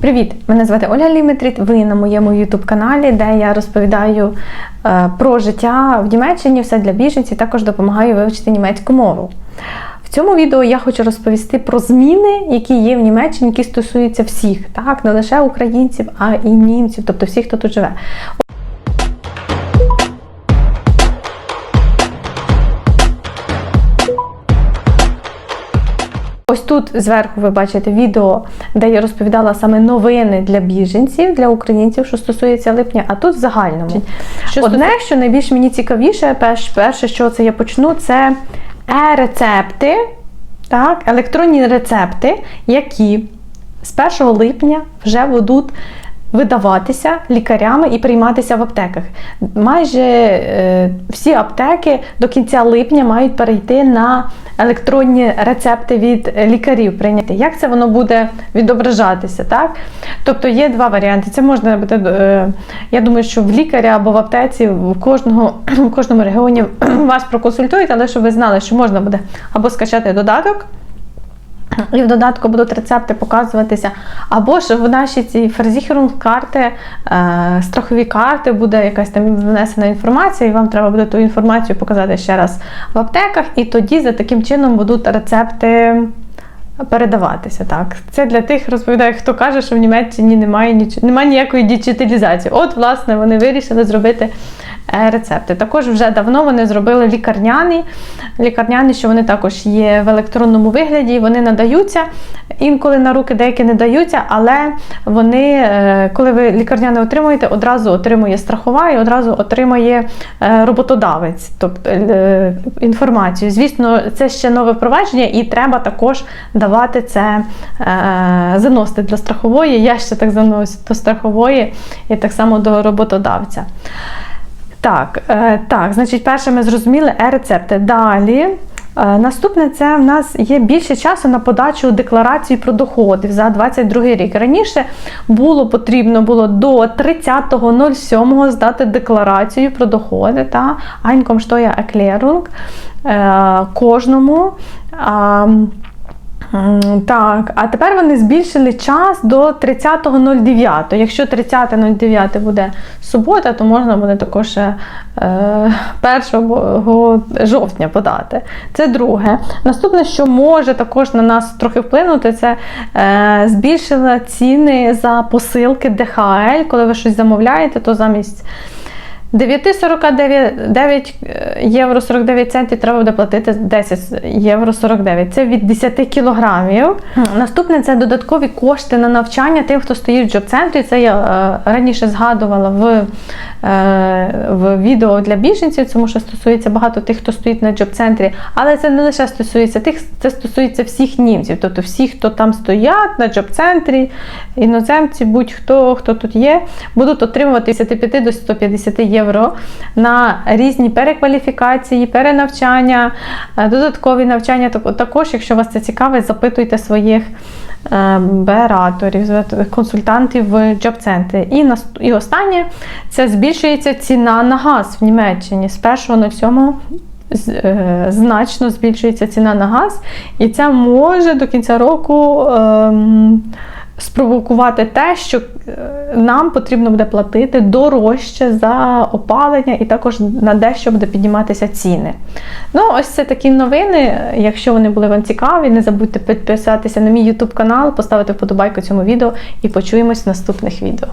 Привіт! Мене звати Оля Ліметріт. Ви на моєму ютуб-каналі, де я розповідаю е, про життя в Німеччині, все для біженців, також допомагаю вивчити німецьку мову. В цьому відео я хочу розповісти про зміни, які є в Німеччині, які стосуються всіх, так не лише українців, а і німців, тобто всіх, хто тут живе. Ось тут зверху ви бачите відео, де я розповідала саме новини для біженців, для українців, що стосується липня, а тут в загальному. Що Одне, що найбільш мені цікавіше, перш, перше, що це я почну, це е-рецепти, так, електронні рецепти, які з 1 липня вже будуть видаватися лікарями і прийматися в аптеках. Майже е, всі аптеки до кінця липня мають перейти на електронні рецепти від лікарів прийняти. Як це воно буде відображатися? Так? Тобто є два варіанти. Це можна буде, е, я думаю, що в лікаря або в аптеці в кожного в кожному регіоні вас проконсультують, але щоб ви знали, що можна буде або скачати додаток. І в додатку будуть рецепти показуватися. Або ж в наші ці ферзіхерунг карти, е, страхові карти, буде якась там внесена інформація, і вам треба буде ту інформацію показати ще раз в аптеках, і тоді за таким чином будуть рецепти передаватися. Так, Це для тих, розповідаю, хто каже, що в Німеччині немає, ніч... немає ніякої діджиталізації. От, власне, вони вирішили зробити рецепти. Також вже давно вони зробили лікарняні, лікарняні, що вони також є в електронному вигляді, вони надаються. Інколи на руки деякі не даються, але вони, е, коли ви лікарняне отримуєте, одразу отримує страхова і одразу отримує е, роботодавець, тобто е, інформацію. Звісно, це ще нове впровадження, і треба також давати це заносити для страхової. Я ще так заносю до страхової і так само до роботодавця. Так, так, значить, перше ми зрозуміли е-рецепти. Далі. Наступне це в нас є більше часу на подачу декларації про доходи за 22 рік. Раніше було потрібно було до 30.07 здати декларацію про доходи та Einkomsteuer Erklärung кожному. Так, а тепер вони збільшили час до 30.09. Якщо 30.09 буде субота, то можна буде також е, 1 жовтня подати. Це друге. Наступне, що може також на нас трохи вплинути, це е, збільшила ціни за посилки ДХЛ. Коли ви щось замовляєте, то замість 9,49 євро 49 центів треба буде платити 10 євро 49. Це від 10 кілограмів. Наступне це додаткові кошти на навчання тим, хто стоїть в джоб-центрі. Це я е, раніше згадувала в е, в відео для біженців, тому що стосується багато тих, хто стоїть на джоб-центрі. Але це не лише стосується тих, це стосується всіх німців, тобто всіх, хто там стоять на джоб-центрі, іноземці, будь-хто, хто тут є, будуть отримувати 55 до 150 євро євро на різні перекваліфікації, перенавчання, е, додаткові навчання. Також, якщо вас це цікавить, запитуйте своїх е, бераторів, консультантів в джоб-центрі. І і останнє це збільшується ціна на газ в Німеччині з 1.07. Е, значно збільшується ціна на газ, і це може до кінця року ем, спровокувати те, що е, нам потрібно буде платити дорожче за опалення, і також на дещо буде підніматися ціни. Ну, ось це такі новини. Якщо вони були вам цікаві, не забудьте підписатися на мій YouTube канал, поставити вподобайку цьому відео і почуємось в наступних відео.